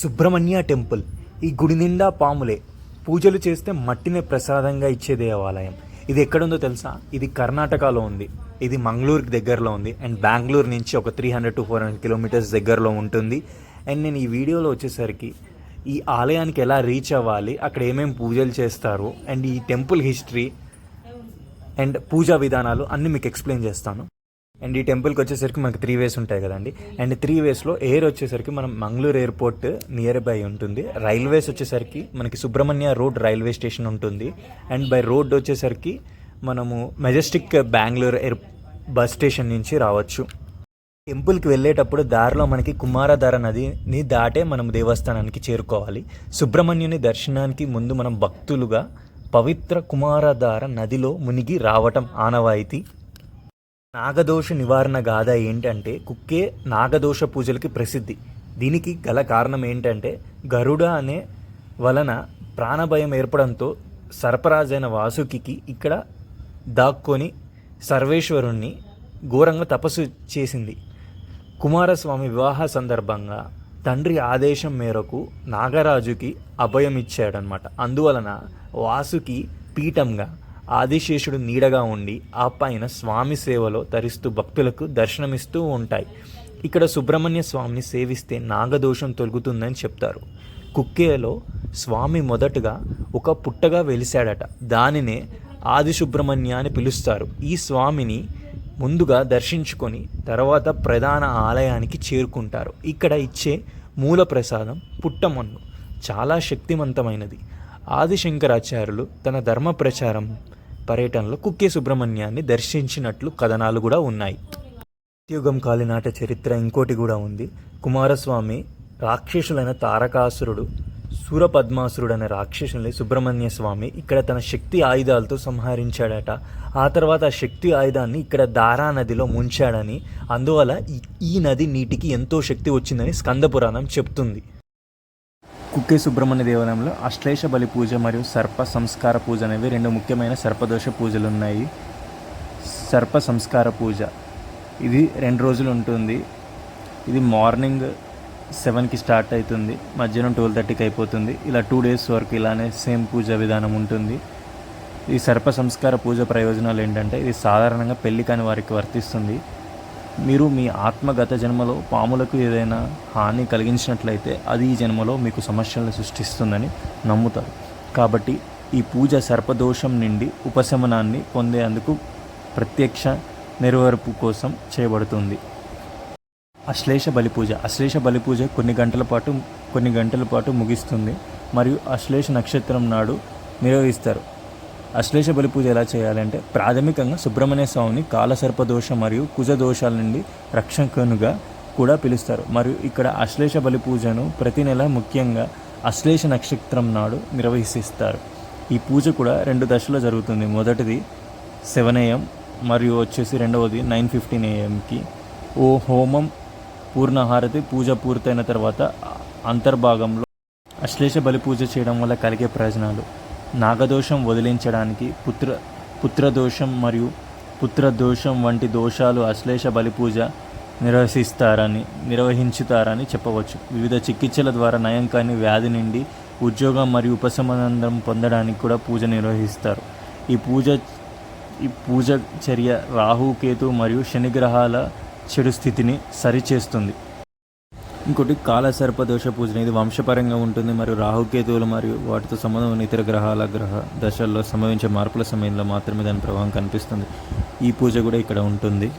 Subrahmanya temple. ఈ గుడి నిండా పాములే. పూజలు చేస్తే మట్టిని ప్రసాదంగా ఇచ్చే దేవాలయం. ఇది ఎక్కడుందో తెలుసా? ఇది కర్ణాటకలో ఉంది. ఇది మంగళూరుకి దగ్గరలో ఉంది. అండ్ బెంగళూరు నుంచి ఒక three hundred to four hundred kilometres దగ్గరలో ఉంటుంది. అండ్ నేను ఈ వీడియోలో వచ్చేసరికి ఈ ఆలయానికి ఎలా రీచ్ అవ్వాలి అక్కడ ఏమేమి పూజలు చేస్తారు అండ్ ఈ టెంపుల్ హిస్టరీ అండ్ పూజా విధానాలు అన్నీ మీకు ఎక్స్ప్లెయిన్ చేస్తాను. అండ్ ఈ టెంపుల్కి వచ్చేసరికి మనకి త్రీ వేస్ ఉంటాయి కదండి. అండ్ త్రీ వేస్లో ఎయిర్ వచ్చేసరికి మనం మంగళూరు ఎయిర్పోర్ట్ నియర్ బై ఉంటుంది. రైల్వేస్ వచ్చేసరికి మనకి సుబ్రహ్మణ్య రోడ్ రైల్వే స్టేషన్ ఉంటుంది. అండ్ బై రోడ్ వచ్చేసరికి మనము Majestic Bengaluru air bus station నుంచి రావచ్చు. టెంపుల్కి వెళ్ళేటప్పుడు దారిలో మనకి కుమారధార నదిని దాటే మనం దేవస్థానానికి చేరుకోవాలి. సుబ్రహ్మణ్యుని దర్శనానికి ముందు మనం భక్తులుగా పవిత్ర కుమారధార నదిలో మునిగి రావటం ఆనవాయితీ. నాగదోష నివారణ గాథ ఏంటంటే కుక్కే నాగదోష పూజలకి ప్రసిద్ధి. దీనికి గల కారణం ఏంటంటే గరుడ అనే వలన ప్రాణభయం ఏర్పడంతో సర్పరాజైన వాసుకి ఇక్కడ దాక్కొని సర్వేశ్వరుణ్ణి ఘోరంగా తపస్సు చేసింది. కుమారస్వామి వివాహ సందర్భంగా తండ్రి ఆదేశం మేరకు నాగరాజుకి అభయం ఇచ్చాడనమాట అందువలన వాసుకి పీఠంగా ఆదిశేషుడు నీడగా ఉండి ఆ పైన స్వామి సేవలో తరిస్తూ భక్తులకు దర్శనమిస్తూ ఉంటాయి. ఇక్కడ సుబ్రహ్మణ్య స్వామిని సేవిస్తే నాగదోషం తొలుగుతుందని చెప్తారు. కుక్కేలో స్వామి మొదటగా ఒక పుట్టగా వెలిశాడట. దానినే ఆది సుబ్రహ్మణ్య అని పిలుస్తారు. ఈ స్వామిని ముందుగా దర్శించుకొని తర్వాత ప్రధాన ఆలయానికి చేరుకుంటారు. ఇక్కడ ఇచ్చే మూల ప్రసాదం పుట్టమన్ను. చాలా శక్తివంతమైనది ఆదిశంకరాచార్యులు తన ధర్మ ప్రచారం పర్యటనలో కుక్కే సుబ్రహ్మణ్యాన్ని దర్శించినట్లు కథనాలు కూడా ఉన్నాయి. సత్యుగం కాలినాట చరిత్ర ఇంకోటి కూడా ఉంది. కుమారస్వామి రాక్షసులైన తారకాసురుడు సూరపద్మాసురుడు అనే రాక్షసుల్ని సుబ్రహ్మణ్య స్వామి ఇక్కడ తన శక్తి ఆయుధాలతో సంహరించాడట. ఆ తర్వాత ఆ శక్తి ఆయుధాన్ని ఇక్కడ దారా నదిలో ముంచాడని అందువల్ల ఈ- ఈ నది నీటికి ఎంతో శక్తి వచ్చిందని స్కంద పురాణం చెప్తుంది. కుక్కే సుబ్రహ్మణ్య దేవాలయంలో అశ్లేష బలి పూజ మరియు సర్ప సంస్కార పూజ అనేవి రెండు ముఖ్యమైన సర్పదోష పూజలు ఉన్నాయి. సర్ప సంస్కార పూజ. ఇది రెండు రోజులు ఉంటుంది. ఇది మార్నింగ్ సెవెన్కి స్టార్ట్ అవుతుంది. మధ్యాహ్నం ట్వెల్వ్ థర్టీకి అయిపోతుంది. ఇలా టూ డేస్ వరకు ఇలానే సేమ్ పూజ విధానం ఉంటుంది. ఈ సర్ప సంస్కార పూజ ప్రయోజనాలు ఏంటంటే ఇది సాధారణంగా పెళ్ళి కాని వారికి వర్తిస్తుంది. మీరు మీ ఆత్మగత జన్మలో పాములకు ఏదైనా హాని కలిగించినట్లయితే అది ఈ జన్మలో మీకు సమస్యలను సృష్టిస్తుందని నమ్ముతారు. కాబట్టి ఈ పూజ సర్పదోషం నుండి ఉపశమనాన్ని పొందేందుకు ప్రత్యక్ష నెరవేర్పు కోసం చేయబడుతుంది. అశ్లేష బలి పూజ అశ్లేష బలి పూజ కొన్ని గంటల పాటు కొన్ని గంటల పాటు ముగిస్తుంది. మరియు అశ్లేష నక్షత్రం నాడు నిర్వహిస్తారు. అశ్లేష బలి పూజ ఎలా చేయాలంటే ప్రాథమికంగా సుబ్రహ్మణ్య స్వామిని కాలసర్ప దోషం మరియు కుజ దోషాల నుండి రక్షకునుగా కూడా పిలుస్తారు. మరియు ఇక్కడ అశ్లేష బలి పూజను ప్రతి నెల ముఖ్యంగా అశ్లేష నక్షత్రం నాడు నిర్వహిస్తారు. ఈ పూజ కూడా రెండు దశలో జరుగుతుంది. మొదటిది సెవెన్ ఏఎం మరియు వచ్చేసి రెండవది నైన్ ఫిఫ్టీన్ ఏఎంకి ఓ హోమం పూర్ణహారతి పూజ పూర్తయిన తర్వాత అంతర్భాగంలో అశ్లేష బలి పూజ చేయడం వల్ల కలిగే ప్రయోజనాలు. నాగదోషం వదిలించడానికి పుత్ర పుత్రదోషం మరియు పుత్రదోషం వంటి దోషాలు అశ్లేష బలి పూజ నిర్వహిస్తారని నిర్వహించుతారని చెప్పవచ్చు. వివిధ చికిత్సల ద్వారా నయం కాని వ్యాధి నుండి ఉద్యోగం మరియు ఉపశమనం పొందడానికి కూడా పూజ నిర్వహిస్తారు. ఈ పూజ ఈ పూజ చర్య రాహు కేతు మరియు శనిగ్రహాల చెడు స్థితిని సరిచేస్తుంది. ఇంకోటి కాలసర్ప దోష పూజ ఇది వంశపరంగా ఉంటుంది. మరియు రాహుకేతువులు మరియు వాటితో సంబంధం ఉన్న ఇతర గ్రహాల గ్రహ దశల్లో సంభవించే మార్పుల సమయంలో మాత్రమే దాని ప్రభావం కనిపిస్తుంది. ఈ పూజ కూడా ఇక్కడ ఉంటుంది.